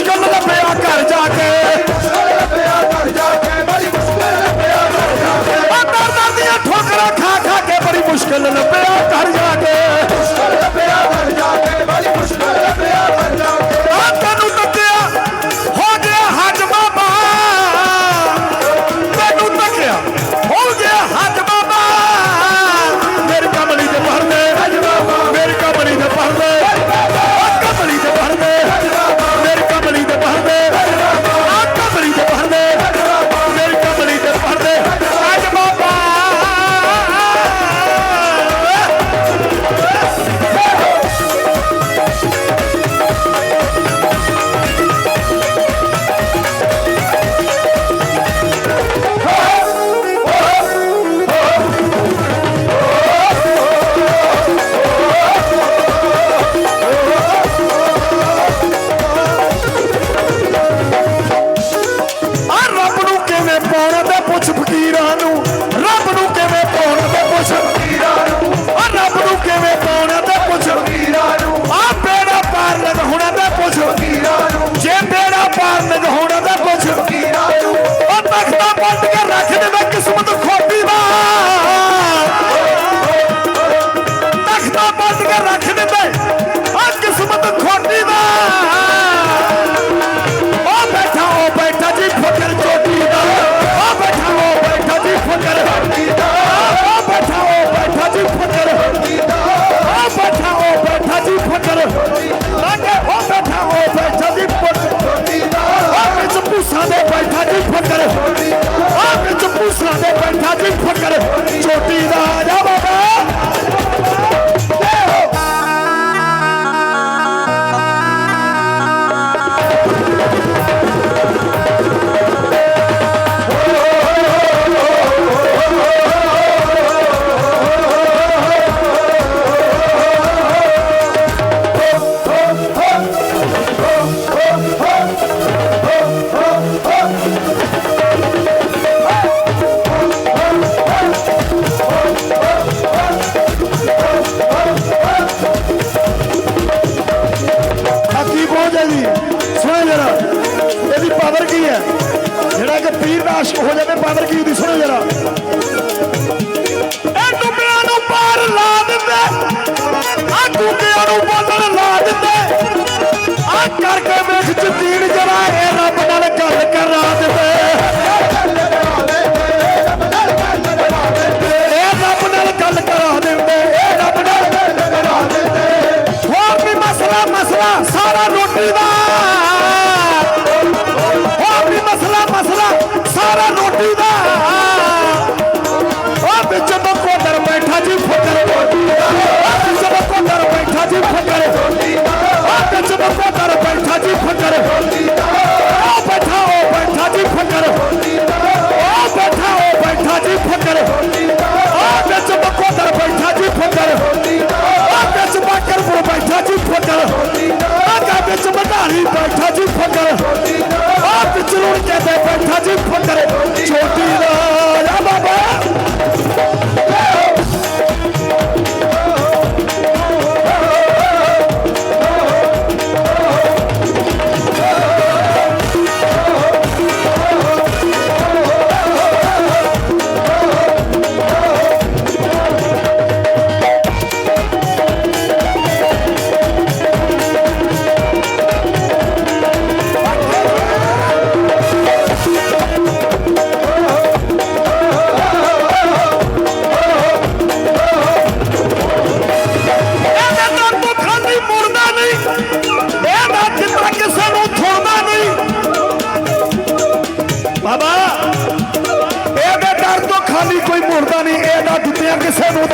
পরিষ্কার 第一 ਕਰਕੇ ਵਿੱਚ ਚ ਤੀਨ बैठा जी पत्थर छोटी ला ਕੋਈ ਮੁਰਦਾ ਨਹੀਂ ਨਾ ਜੁੱਤੀਆਂ ਕਿਸੇ ਨੂੰ